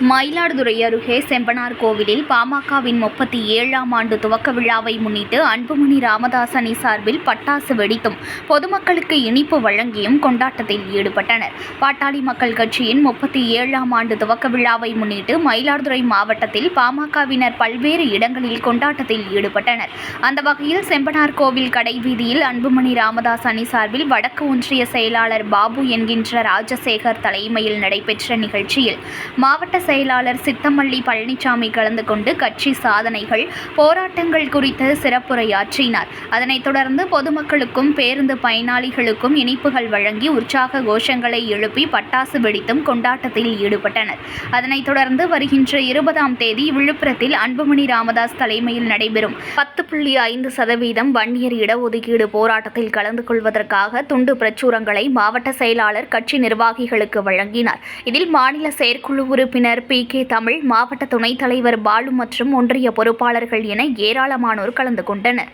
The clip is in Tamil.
மயிலாடுதுறை அருகே செம்பனார் கோவிலில் பாமகவின் முப்பத்தி ஏழாம் ஆண்டு துவக்க விழாவை முன்னிட்டு அன்புமணி ராமதாஸ் அணி சார்பில் பட்டாசு வெடித்தும் பொதுமக்களுக்கு இனிப்பு வழங்கியும் கொண்டாட்டத்தில் ஈடுபட்டனர். பாட்டாளி மக்கள் கட்சியின் முப்பத்தி ஏழாம் ஆண்டு துவக்க விழாவை முன்னிட்டு மயிலாடுதுறை மாவட்டத்தில் பாமகவினர் பல்வேறு இடங்களில் கொண்டாட்டத்தில் ஈடுபட்டனர். அந்த வகையில் செம்பனார் கோவில் கடைவீதியில் அன்புமணி ராமதாஸ் அணி சார்பில் வடக்கு ஒன்றிய செயலாளர் பாபு என்கின்ற ராஜசேகர் தலைமையில் நடைபெற்ற நிகழ்ச்சியில் மாவட்ட செயலாளர் சித்தமல்லி பழனிசாமி கலந்து கொண்டு கட்சி சாதனைகள் போராட்டங்கள் குறித்து சிறப்புரையாற்றினார். அதனைத் தொடர்ந்து பொதுமக்களுக்கும் பேருந்து பயனாளிகளுக்கும் இனிப்புகள் வழங்கி உற்சாக கோஷங்களை எழுப்பி பட்டாசு வெடித்தும் கொண்டாட்டத்தில் ஈடுபட்டனர். அதனைத் தொடர்ந்து வருகின்ற இருபதாம் தேதி விழுப்புரத்தில் அன்புமணி ராமதாஸ் தலைமையில் நடைபெறும் பத்து புள்ளி ஐந்து சதவீதம் வன்னியர் இடஒதுக்கீடு போராட்டத்தில் கலந்து கொள்வதற்காக துண்டு பிரச்சுரங்களை மாவட்ட செயலாளர் கட்சி நிர்வாகிகளுக்கு வழங்கினார். இதில் மாநில செயற்குழு உறுப்பினர் பி. கே. தமிழ் மாவட்ட துணைத் தலைவர் பாலு மற்றும் ஒன்றிய பொறுப்பாளர்கள் என ஏராளமானோர் கலந்து கொண்டனர்.